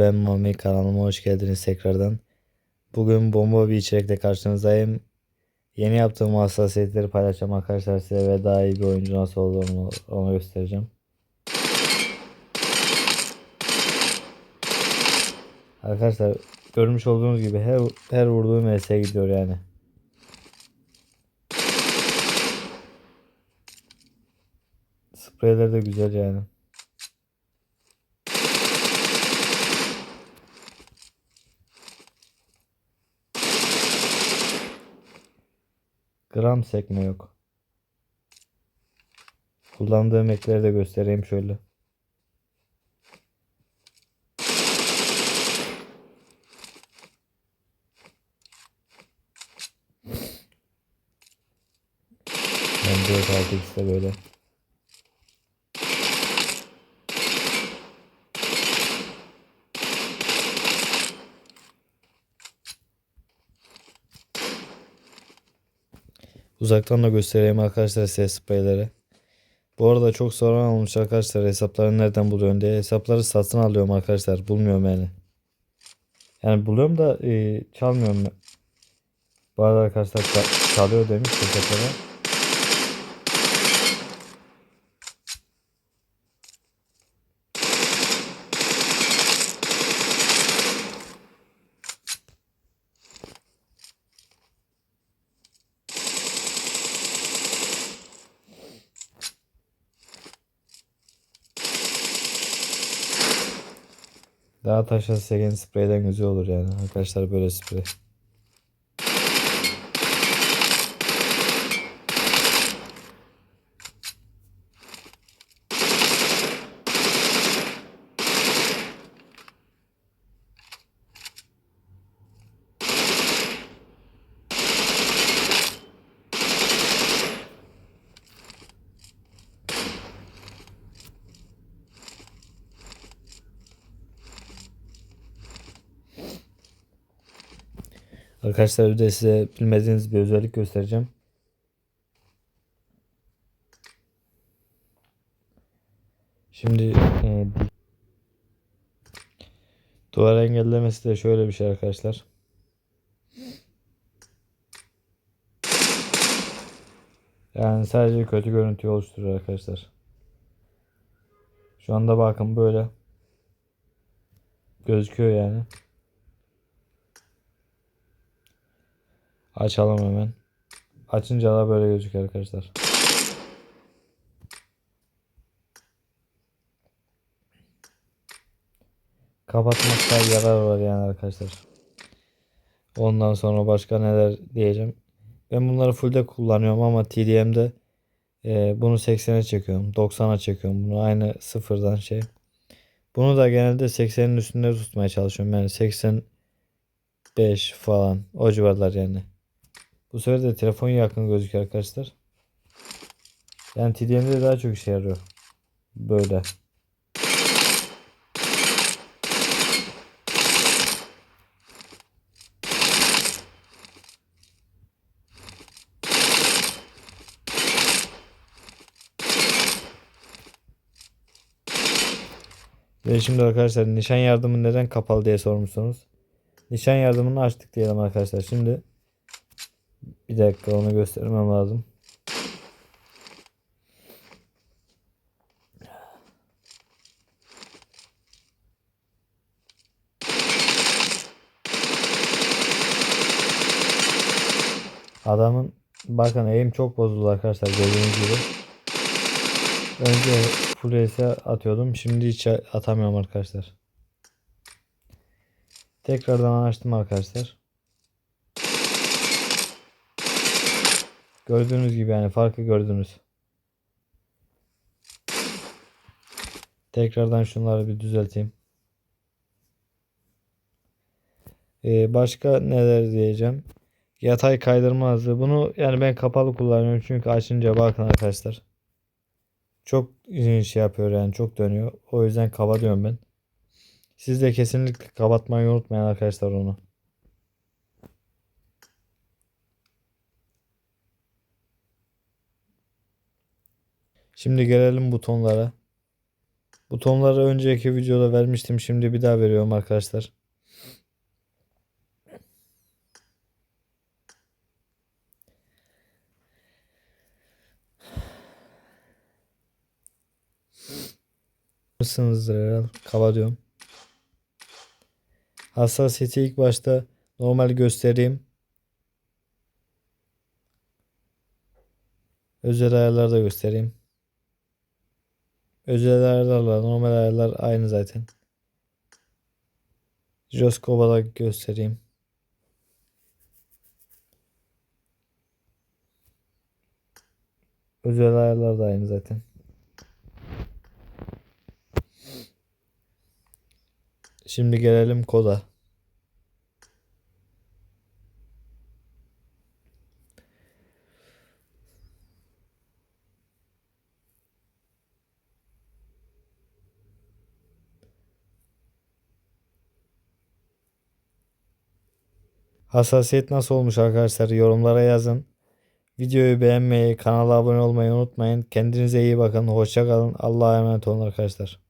ben Mami kanalıma hoş geldiniz tekrardan. Bugün bomba bir içerikle karşınızdayım. Yeni yaptığım hassasiyetleri paylaşacağım arkadaşlar size ve daha iyi bir oyuncu nasıl olduğunu onu göstereceğim. Arkadaşlar görmüş olduğunuz gibi her her vurduğum ES'e gidiyor yani. Spreyler de güzel yani. Gram sekme yok. Kullandığım ekleri de göstereyim şöyle. Ben 4 6 de böyle. Uzaktan da göstereyim arkadaşlar ses spreyleri. Bu arada çok soran olmuş arkadaşlar hesapları nereden buluyorsun diye. Hesapları satın alıyorum arkadaşlar. Bulmuyorum yani. Yani buluyorum da e, çalmıyorum. Bazı arkadaşlar ça- çalıyor demiş hesapları. Daha taşa segen spreyden güzel olur yani. Arkadaşlar böyle sprey. Arkadaşlar bir de size bilmediğiniz bir özellik göstereceğim. Şimdi e, duvar engellemesi de şöyle bir şey arkadaşlar. Yani sadece kötü görüntü oluşturuyor arkadaşlar. Şu anda bakın böyle gözüküyor yani. Açalım hemen. Açınca da böyle gözüküyor arkadaşlar. Kapatmakta yarar var yani arkadaşlar. Ondan sonra başka neler diyeceğim. Ben bunları fullde kullanıyorum ama TDM'de e, bunu 80'e çekiyorum. 90'a çekiyorum. Bunu aynı sıfırdan şey. Bunu da genelde 80'in üstünde tutmaya çalışıyorum. Yani 85 falan o civarlar yani. Bu sefer de telefon yakın gözüküyor arkadaşlar. Yani TDM'de daha çok işe yarıyor. Böyle. Ve şimdi arkadaşlar nişan yardımı neden kapalı diye sormuşsunuz. Nişan yardımını açtık diyelim arkadaşlar. Şimdi bir dakika onu göstermem lazım. Adamın bakın eğim çok bozuldu arkadaşlar gördüğünüz gibi. Önce full reise atıyordum. Şimdi hiç atamıyorum arkadaşlar. Tekrardan açtım arkadaşlar. Gördüğünüz gibi yani farkı gördünüz. Tekrardan şunları bir düzelteyim. Ee, başka neler diyeceğim. Yatay kaydırma hızı. Bunu yani ben kapalı kullanıyorum çünkü açınca bakın arkadaşlar. Çok şey yapıyor yani çok dönüyor. O yüzden kapatıyorum ben. Siz de kesinlikle kapatmayı unutmayın arkadaşlar onu. Şimdi gelelim butonlara. Butonları önceki videoda vermiştim. Şimdi bir daha veriyorum arkadaşlar. Mısınızdır herhalde. Kapatıyorum. Hassasiyeti ilk başta normal göstereyim. Özel ayarlarda göstereyim. Özel ayarlarla normal ayarlar aynı zaten. Jiroskopa göstereyim. Özel ayarlar da aynı zaten. Şimdi gelelim koda. Hassasiyet nasıl olmuş arkadaşlar? Yorumlara yazın. Videoyu beğenmeyi, kanala abone olmayı unutmayın. Kendinize iyi bakın. Hoşça kalın. Allah'a emanet olun arkadaşlar.